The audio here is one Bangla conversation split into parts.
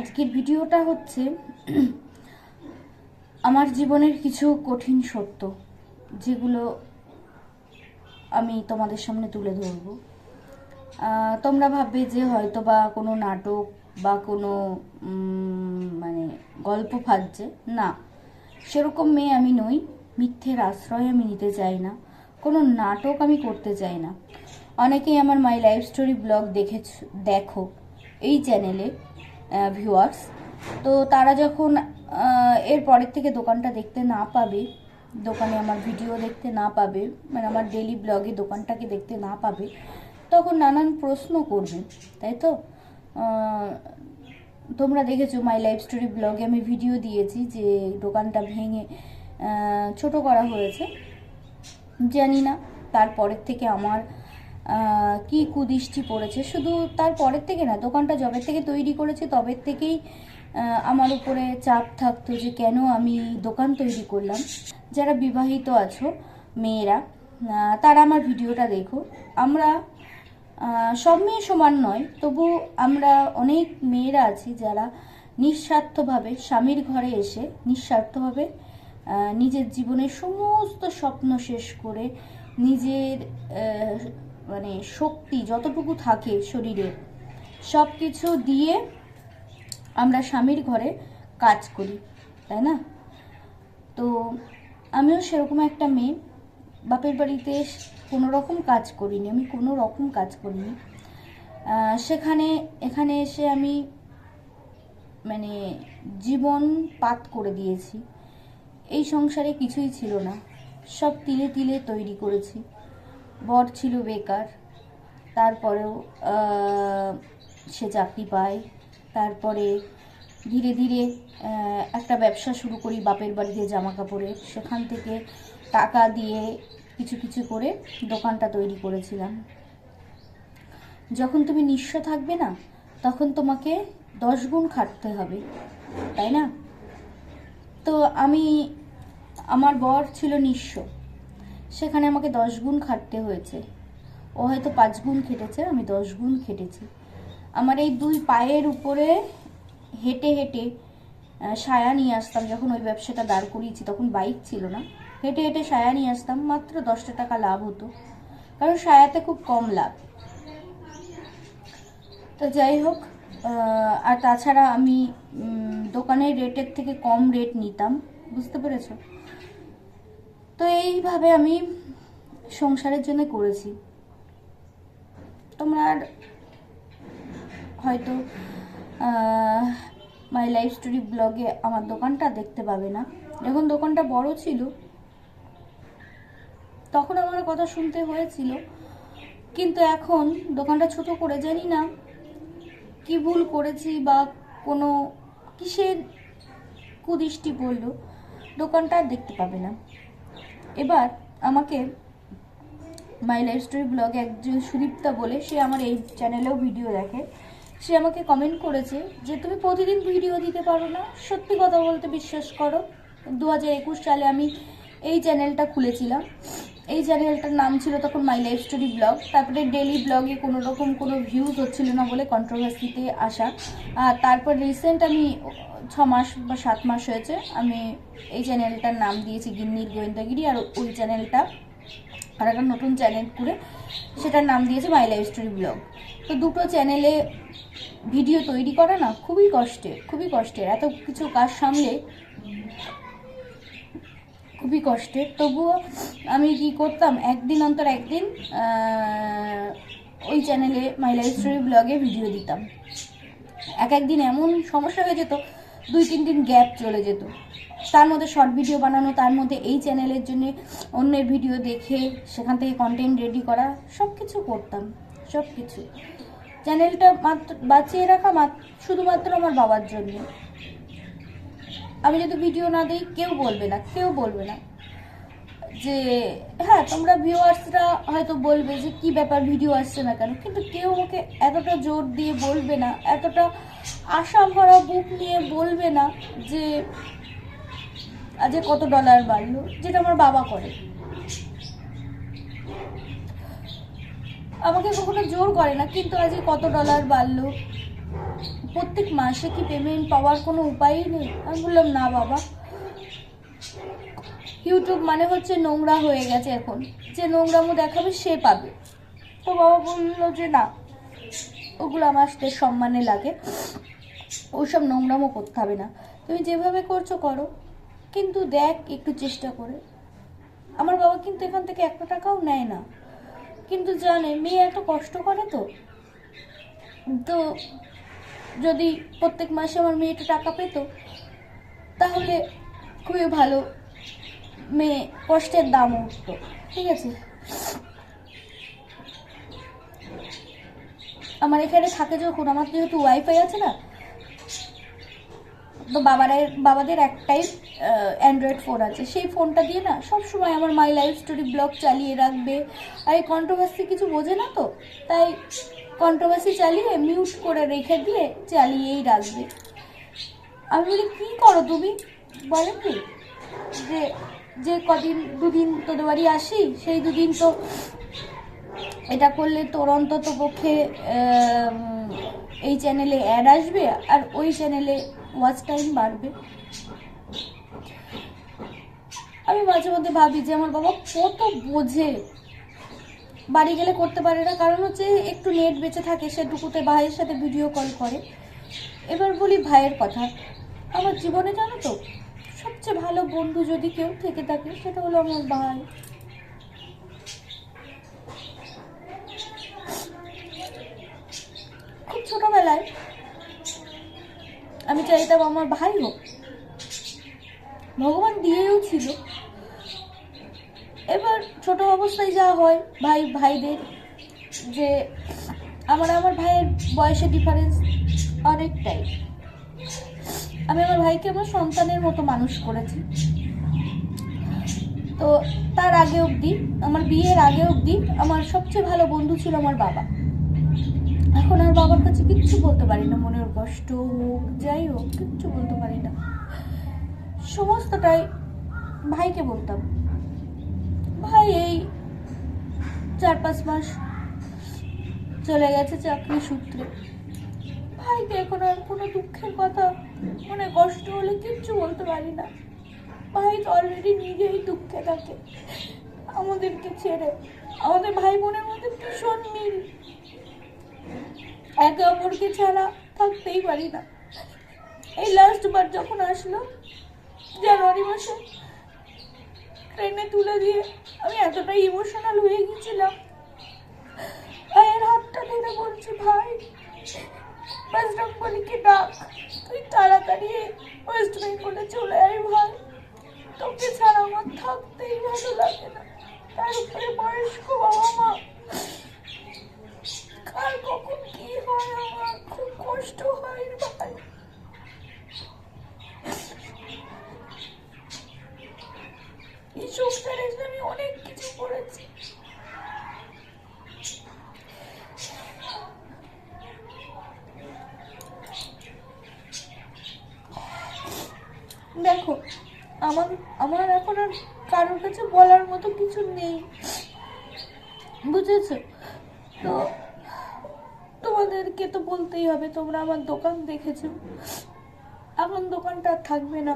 আজকের ভিডিওটা হচ্ছে আমার জীবনের কিছু কঠিন সত্য, যেগুলো আমি তোমাদের সামনে তুলে ধরব। তোমরা ভাববে যে হয়তো বা কোনো নাটক বা কোনো মানে গল্প ফাজছে। না, সেরকম মেয়ে আমি নই, মিথ্যের আশ্রয় আমি নিতে চাই না, কোনো নাটক আমি করতে চাই না। অনেকেই আমার মাই লাইফ স্টোরি ব্লগ দেখেছ, দেখো, এই চ্যানেলে ভিউয়ার্স তো তারা যখন এর পরের থেকে দোকানটা দেখতে না পাবে, দোকানে আমার ভিডিও দেখতে না পাবে মানে আমার ডেলি ব্লগে দোকানটাকে দেখতে না পাবে, তখন নানান প্রশ্ন করবে, তাই তো? তোমরা দেখেছ মাই লাইফ স্টোরি ব্লগে আমি ভিডিও দিয়েছি যে দোকানটা ভেঙে ছোট করা হয়েছে। জানি না তারপরের থেকে আমার কি কুদৃষ্টি পড়েছে? শুধু তারপরের থেকে না, দোকানটা যবে থেকে তৈরি করেছে, তবে থেকেই আমার উপরে চাপ থাকতো যে কেন আমি দোকান তৈরি করলাম। যারা বিবাহিত আছো, মেয়েরা তারা আমার ভিডিওটা দেখো। আমরা সব মেয়ে সমান নয়, তবু আমরা অনেক মেয়েরা আছি যারা নিঃস্বার্থভাবে স্বামীর ঘরে এসে, নিঃস্বার্থভাবে নিজের জীবনের সমস্ত স্বপ্ন শেষ করে নিজের মানে শক্তি যতটুকু থাকে শরীরে সব কিছু দিয়ে আমরা স্বামীর ঘরে কাজ করি, তাই না? তো আমিও সেরকম একটা মেয়ে, বাপের বাড়িতে কোনো রকম কাজ করিনি, আমি কোনো রকম কাজ করিনি। সেখানে, এখানে এসে আমি মানে জীবন পাত করে দিয়েছি। এই সংসারে কিছুই ছিল না, সব তিলে তিলে তৈরি করেছি। বর ছিল বেকার, তারপরেও সে চাকরি পায়, তারপরে ধীরে ধীরে একটা ব্যবসা শুরু করি বাপের বাড়িতে জামা কাপড়ের সেখান থেকে টাকা দিয়ে কিছু কিছু করে দোকানটা তৈরি করেছিলাম। যখন তুমি নিঃস্ব থাকবে না, তখন তোমাকে দশ গুণ খাটতে হবে, তাই না? তো আমি, আমার বর ছিল নিঃস্ব। সেখানে আমাকে দশ গুণ খাটতে হয়েছে। ও হয়তো পাঁচ গুণ খেটেছে, আমি দশ গুণ খেটেছি। আমার এই দুই পায়ের উপরে হেঁটে হেঁটে সায়া নিয়ে আসতাম যখন ওই ব্যবসাটা দাঁড় করিয়েছি, তখন বাইক ছিল না। হেঁটে হেঁটে সায়া নিয়ে আসতাম, মাত্র দশটা টাকা লাভ হতো। কারণ সায়াতে খুব কম লাভ। তো যাই হোক আর তাছাড়া আমি দোকানের রেটের থেকে কম রেট নিতাম। বুঝতে পেরেছ? তো এইভাবে আমি সংসারের জন্য করেছি। তোমরা হয়তো মাই লাইফ স্টোরি ব্লগে আমার দোকানটা দেখতে পাবে না। যখন দোকানটা বড় ছিল, তখন আমার কথা শুনতে হয়েছিল। কিন্তু এখন দোকানটা ছোট করে জানি না কি ভুল করেছি বা কোনো কিসের কুদৃষ্টি পড়ল, দোকানটা দেখতে পাবে না। এবার আমাকে মাই লাইফ স্টোরি ব্লগে একজন সুদীপ্তা বলে, সে আমার এই চ্যানেলেও ভিডিও দেখে। সে আমাকে কমেন্ট করেছে যে, তুমি প্রতিদিন ভিডিও দিতে পারো না। সত্যি কথা বলতে বিশ্বাস করো, দু হাজার একুশ সালে আমি এই চ্যানেলটা খুলেছিলাম। এই চ্যানেলটার নাম ছিল তখন মাই লাইফ স্টোরি ব্লগ তারপরে ডেলি ব্লগে কোনো রকম কোনো ভিউজ হচ্ছিল না বলে কন্ট্রোভার্সিতে আসা। আর তারপর রিসেন্ট আমি ছ মাস বা সাত মাস হয়েছে, আমি এই চ্যানেলটার নাম দিয়েছি গিন্নির গোয়েন্দাগিরি। আর ওই চ্যানেলটা আর একটা নতুন চ্যানেল করে সেটার নাম দিয়েছে মাই লাইফ স্টোরি ব্লগ তো দুটো চ্যানেলে ভিডিও তৈরি করা না খুবই কষ্টের খুবই কষ্টের। এত কিছু কাজ সামলে খুবই কষ্টের। তবুও আমি কি করতাম, একদিন অন্তর একদিন ওই চ্যানেলে মাই লাইফ স্টোরি ব্লগে ভিডিও দিতাম। এক একদিন এমন সমস্যা হয়ে যেত, দুই তিন দিন গ্যাপ চলে যেত। তার মধ্যে শর্ট ভিডিও বানানো, তার মধ্যে এই চ্যানেলের জন্য অন্যের ভিডিও দেখে, সেখান থেকে কন্টেন্ট রেডি করা সব কিছু করতাম সব কিছু চ্যানেলটা মাত্র বাঁচিয়ে রাখা মাত্র শুধুমাত্র আমার বাবার জন্য। আমি যদি ভিডিও না দিই, কেউ বলবে না, কেউ বলবে না। যে হ্যাঁ তোমরা ভিউয়ার্সরা হয়তো বলবে যে, কি ব্যাপার ভিডিও আসছে না কেন? কিন্তু কেউ আমাকে এতটা জোর দিয়ে বলবে না, এতটা আশা ভরা বুক নিয়ে বলবে না যে আজ কত ডলার বাড়লো, যেটা আমার বাবা করে। আমাকে কখনো জোর করে না, কিন্তু আজকে কত ডলার বাড়লো। প্রত্যেক মাসে কি পেমেন্ট পাওয়ার কোনো উপায়ই নেই? আমি বললাম, না বাবা। ইউটিউব মানে হচ্ছে নোংরা হয়ে গেছে এখন। যে নোংরামো দেখাবে, সে পাবে। তো বাবা বলল যে, না, ওগুলো আমার সাথে সম্মানে লাগে। ওসব নোংরামো করতে হবে না। তুমি যেভাবে করছ, করো। কিন্তু দেখ, একটু চেষ্টা করে। আমার বাবা কিন্তু এখান থেকে একটা টাকাও নেয় না। কিন্তু জানে, মেয়ে এত কষ্ট করে তো। তো যদি প্রত্যেক মাসে আমার মেয়েটা টাকা পেত, তাহলে খুবই ভালো মেয়ে কষ্টের দাম উঠতো, ঠিক আছে? আমার এখানে থাকে যখন, আমার যেহেতু ওয়াইফাই আছে না, তো বাবারের বাবাদের একটাই অ্যান্ড্রয়েড ফোন আছে। সেই ফোনটা দিয়ে না সব সময় আমার মাই লাইফ স্টোরি ব্লগ চালিয়ে রাখবে। আর এই কন্ট্রোভার্সি কিছু বোঝে না তো, তাই কন্ট্রোভার্সি চালিয়ে মিউট করে রেখে দিয়ে চালিয়েই রাখবে আমি বলি, কী করো তুমি? বলে কি? যে যে কদিন, দুদিন তোদের বাড়ি আসি, সেই দুদিন তো এটা করলে তোর অন্তত পক্ষে এই চ্যানেলে অ্যাড আসবে আর ওই চ্যানেলে ওয়াচ টাইম বাড়বে। আমি মাঝে মধ্যে ভাবি যে, আমার বাবা কত বোঝে বাড়ি গেলে করতে পারে না। কারণ হচ্ছে একটু নেট বেঁচে থাকে সেটুকুতে ভাইয়ের সাথে ভিডিও কল করে। এবার বলি ভাইয়ের কথা। আমার জীবনে জানো তো, সবচেয়ে ভালো বন্ধু যদি কেউ থেকে থাকে, সেটা হলো আমার ভাই। খুব ছোটবেলায় আমি চাইতাম আমার ভাই হোক। ভগবান দিয়েও ছিল। এবার ছোট অবস্থায় যা হয়, ভাই, ভাইদের যে আমার আমার ভাইয়ের বয়সে ডিফারেন্স অনেকটাই। আমি আমার ভাইকে আমার সন্তানের মতো মানুষ করেছি। তো তার আগে অবধি, আমার বিয়ের আগে অবধি আমার সবচেয়ে ভালো বন্ধু ছিল আমার বাবা। এখন আর বাবার কাছে কিচ্ছু বলতে পারি না, মনের কষ্ট হোক, যাই হোক, কিচ্ছু বলতে পারি না। সমস্তটাই ভাইকে বলতাম। ভাই, এই চার পাঁচ মাস চলে গেছে চাকরি সূত্রে। ভাইকে এখন আর কোনো দুঃখের কথা, মনে কষ্ট হলে কিচ্ছু বলতে পারি না। ভাই, তো অলরেডি নিজেই দুঃখে থাকে। আমাদেরকে ছেড়ে। আমাদের ভাই বোনের মধ্যে ভীষণ মিল। একে অপরকে ছাড়া থাকতেই পারি না। এই লাস্ট বার যখন আসলো, জানুয়ারি মাসে ট্রেনে তুলে দিয়ে আমি এতটাই ইমোশনাল হয়ে গেছিলাম। ভাইয়ের হাতটা ধরে বলছি, ভাই ওয়েস্ট বেঙ্গলিকে ডাক? তুই তাড়াতাড়ি ওয়েস্ট বেঙ্গলে চলে আয়, ভাই। তোকে ছাড়া আমার থাকতেই ভালো লাগে না। তার উপরে বয়স্ক বাবা মা। কার কখন কি হয় আমার? খুব কষ্ট হয় ভাই। এই এসে আমি অনেক কিছু করেছি দেখো আমার আমার এখন আর কারোর কাছে বলার মতো কিছু নেই। বুঝেছ? তো তোমাদেরকে তো বলতেই হবে, তোমরা আমার দোকান দেখেছ। এখন দোকানটা থাকবে না।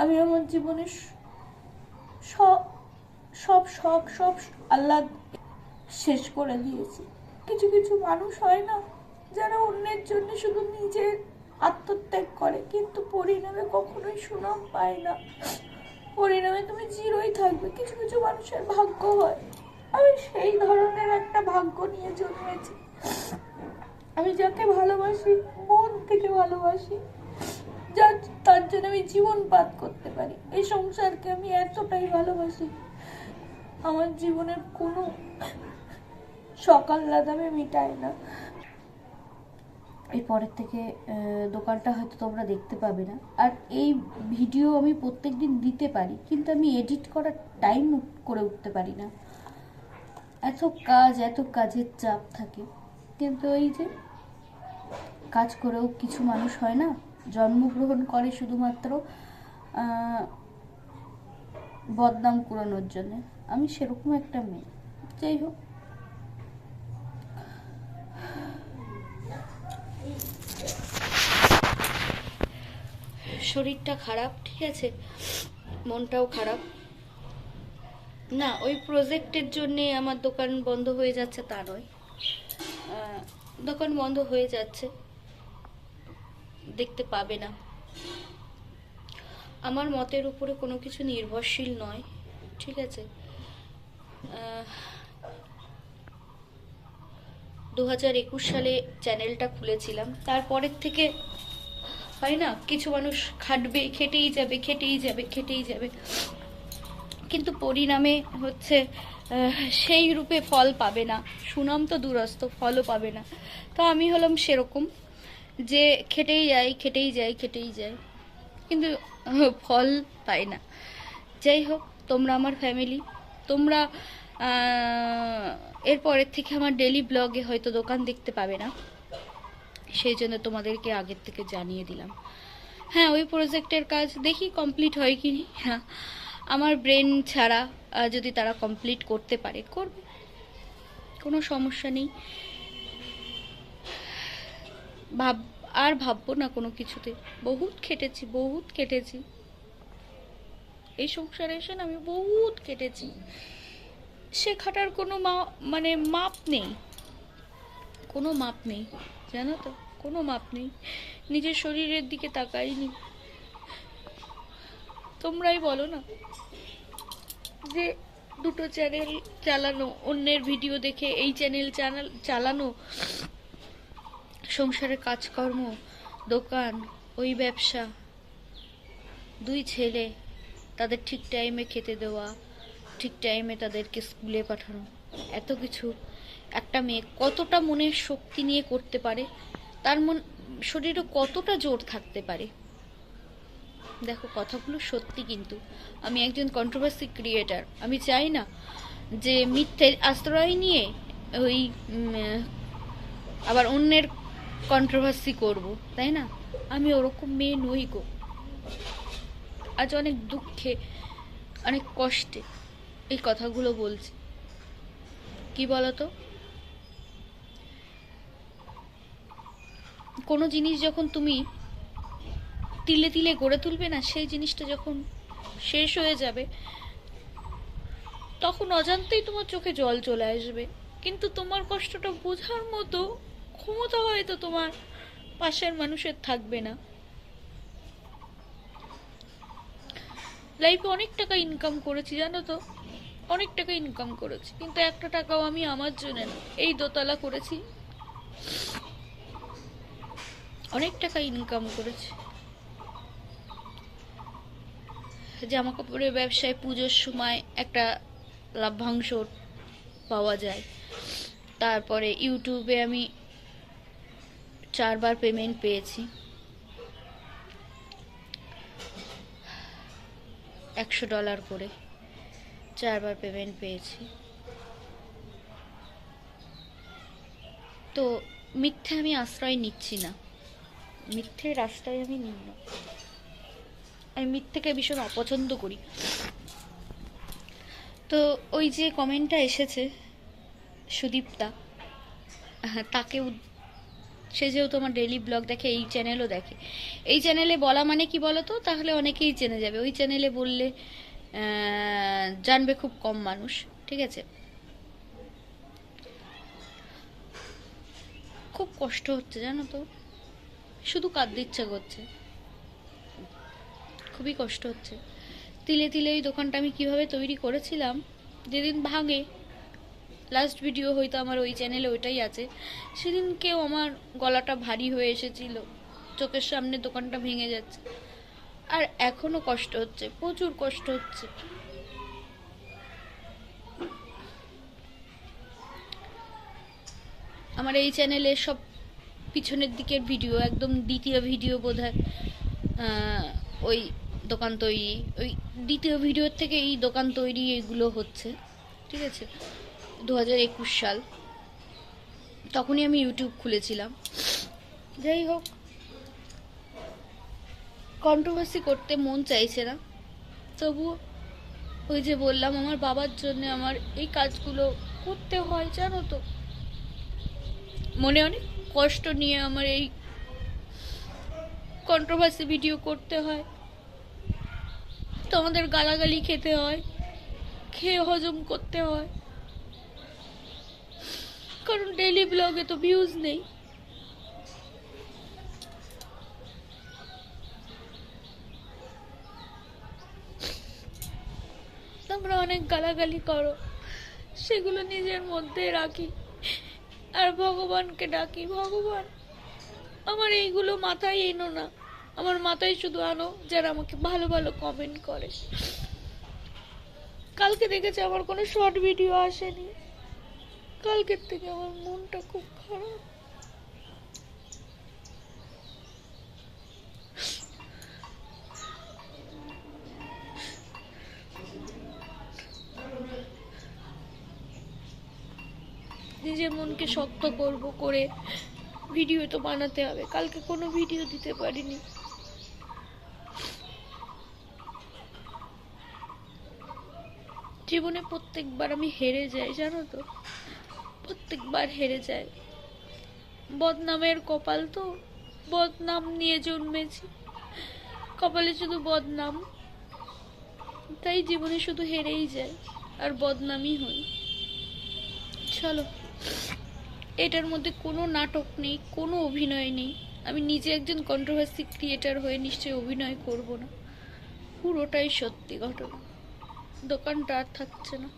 আমি আমার জীবনে সব সব সব আল্লাহ শেষ করে দিয়েছি। কিছু কিছু মানুষ হয় না যারা অন্যের জন্য শুধু নিজের আত্মত্যাগ করে, কিন্তু পরিণামে কখনোই সুনাম পায় না। পরিণামে তুমি জিরোই থাকবে। কিছু কিছু মানুষের ভাগ্য হয়। আমি সেই ধরনের একটা ভাগ্য নিয়ে জন্মেছি। আমি যাকে ভালোবাসি, মন থেকে ভালোবাসি। যার, তার জন্য আমি জীবন পাত করতে পারি। এই সংসারকে আমি এতটাই ভালোবাসি। আমার জীবনের কোনো সকাল লাদামে মিটায় না। এই পরের থেকে দোকানটা হয়তো তোমরা দেখতে পাবে না। আর এই ভিডিও আমি প্রত্যেক দিন দিতে পারি, কিন্তু আমি এডিট করার টাইম করে উঠতে পারি না। এত কাজ, এত কাজের চাপ থাকে। কিন্তু এই যে, কাজ করেও কিছু মানুষ হয় না, জন্মগ্রহণ করে শুধুমাত্র বদনাম কুড়ানোর জন্য। আমি সেরকম একটা মেয়ে। যাই হোক। শরীরটা খারাপ, ঠিক আছে? মনটাও খারাপ। না, ওই প্রজেক্টের জন্যে আমার দোকান বন্ধ হয়ে যাচ্ছে তা নয়। দোকান বন্ধ হয়ে যাচ্ছে। দেখতে পাবে না। আমার মতের উপরে কোনো কিছু নির্ভরশীল নয়, ঠিক আছে? দু হাজার একুশ সালে চ্যানেলটা খুলেছিলাম। তারপরের থেকে হয় না? কিছু মানুষ খাটবে, খেটেই যাবে খেটেই যাবে খেটেই যাবে। কিন্তু পরিণামে হচ্ছে সেই রূপে ফল পাবে না। সুনাম তো দূরস্থ ফলও পাবে না। তো আমি হলাম সেরকম, যে খেটেই যাই খেটেই যাই খেটেই যাই। কিন্তু ফল পাই না। যাই হোক, তোমরা আমার ফ্যামিলি তোমরা এরপরের থেকে আমার ডেলি ব্লগে হয়তো দোকান দেখতে পাবে না। সেই জন্য তোমাদেরকে আগের থেকে জানিয়ে দিলাম। হ্যাঁ ওই প্রজেক্টের কাজ দেখি কমপ্লিট হয় কি। হ্যাঁ আমার ব্রেন ছাড়া যদি তারা কমপ্লিট করতে পারে, করবে। কোনো সমস্যা নেই। ভাব, আর ভাববো না কোনো কিছুতে। বহুত খেটেছি, বহুত কেটেছি। এই সংসারে এসে আমি বহুত কেটেছি। সে খাটার কোনো মা মানে মাপ নেই। কোনো মাপ নেই। জানো তো, কোনো মাপ নেই। নিজের শরীরের দিকে তাকাইনি। তোমরাই বলো না যে দুটো চ্যানেল চালানো, অন্যের ভিডিও দেখে এই চ্যানেল চ্যানেল চালানো সংসারের কাজকর্ম, দোকান, ওই ব্যবসা, দুই ছেলে, তাদের ঠিক টাইমে খেতে দেওয়া, ঠিক টাইমে তাদেরকে স্কুলে পাঠানো, এত কিছু। একটা মেয়ে কতটা মনের শক্তি নিয়ে করতে পারে, তার মন, শরীরে কতটা জোর থাকতে পারে। দেখো, কথাগুলো সত্যি কিন্তু। আমি একজন কন্ট্রোভার্সি ক্রিয়েটার আমি চাই না যে মিথ্যে আশ্রয় নিয়ে ওই আবার অন্যের কন্ট্রোভার্সি করব, তাই না? আমি ওরকম মেয়ে নই গো। আজ অনেক দুঃখে, অনেক কষ্টে এই কথাগুলো বলছি। কি বলতো? কোনো জিনিস যখন তুমি তিলে তিলে গড়ে তুলবে না, সেই জিনিসটা যখন শেষ হয়ে যাবে, তখন অজান্তেই তোমার চোখে জল চলে আসবে। কিন্তু তোমার কষ্টটা বোঝার মতো ক্ষমতা হয়তো তোমার পাশের মানুষের থাকবে না। লাইফে অনেক টাকা ইনকাম করেছি, জানো তো? অনেক টাকা ইনকাম করেছি। কিন্তু একটা টাকাও আমি আমার জন্য না, এই দোতলা করেছি। অনেক টাকা ইনকাম করেছি। জামা কাপড়ের ব্যবসায় পুজোর সময় একটা লাভ্যাংশ পাওয়া যায়। তারপরে ইউটিউবে আমি চারবার পেমেন্ট পেয়েছি। একশো ডলার করে চারবার পেমেন্ট পেয়েছি। তো মিথ্যে আমি আশ্রয় নিচ্ছি না। মিথ্যের আশ্রয় আমি নিই না আমি মিথ্যেকে ভীষণ অপছন্দ করি। তো ওই যে কমেন্টটা এসেছে, সুদীপ্তা হ্যাঁ তাকে সে যেহেতু আমার ডেলি ব্লগ দেখে, এই চ্যানেলও দেখে। এই চ্যানেলে বলা মানে কি বলো তো তাহলে অনেকেই জেনে যাবে। ওই চ্যানেলে বললে জানবে খুব কম মানুষ, ঠিক আছে? খুব কষ্ট হচ্ছে, জানো তো? শুধু কাঁদতে ইচ্ছা করছে। খুবই কষ্ট হচ্ছে। তিলে তিলে ওই দোকানটা আমি কীভাবে তৈরি করেছিলাম, যেদিন ভাঙে লাস্ট ভিডিও হয়তো আমার ওই চ্যানেলে ওইটাই আছে, সেদিন কেউ আমার গলাটা ভারী হয়ে এসেছিল, চোখের সামনে দোকানটা ভেঙে যাচ্ছে। আর এখনও কষ্ট হচ্ছে, প্রচুর কষ্ট হচ্ছে। আমার এই চ্যানেলে সব পিছনের দিকের ভিডিও একদম দ্বিতীয় ভিডিও বোধ ওই দোকান তৈরি, ওই দ্বিতীয় ভিডিওর থেকে এই দোকান তৈরি এগুলো হচ্ছে, ঠিক আছে? দু হাজার একুশ সাল। তখনই আমি ইউটিউব খুলেছিলাম। যাই হোক কন্ট্রোভার্সি করতে মন চাইছে না। তবুও ওই যে বললাম, আমার বাবার জন্য আমার এই কাজগুলো করতে হয়, জানো তো? মনে অনেক কষ্ট নিয়ে আমার এই কন্ট্রোভার্সি ভিডিও করতে হয়। তোমাদের গালাগালি খেতে হয়, খেয়ে হজম করতে হয়। কারণ ডেলি ব্লগে তো ভিউজ নেই। তোমরা অনেক গালাগালি করো, সেগুলো নিজের মধ্যে রাখি। আর ভগবানকে ডাকি, ভগবান, আমার এইগুলো মাথায় এনো না। আমার মাথায় শুধু আনো যারা আমাকে ভালো ভালো কমেন্ট করে। কালকে দেখেছি আমার কোনো শর্ট ভিডিও আসেনি। কালকের থেকে আমার মনটা খুব খারাপ। নিজের মনকে শক্ত করব করে ভিডিও তো বানাতে হবে। কালকে কোনো ভিডিও দিতে পারিনি। জীবনে প্রত্যেকবার আমি হেরে যাই, জানো তো? প্রত্যেকবার হেরে যাই। বদনামের কপাল তো বদনাম নিয়ে জন্মেছি। কপালে শুধু বদনাম, তাই জীবনে শুধু হেরেই যায় আর বদনামই হই। চলো। এটার মধ্যে কোনো নাটক নেই, কোনো অভিনয় নেই। আমি নিজে একজন কন্ট্রোভার্সি ক্রিয়েটার হয়ে নিশ্চয়ই অভিনয় করব না। পুরোটাই সত্যি ঘটনা। দোকানটা আর থাকছে না।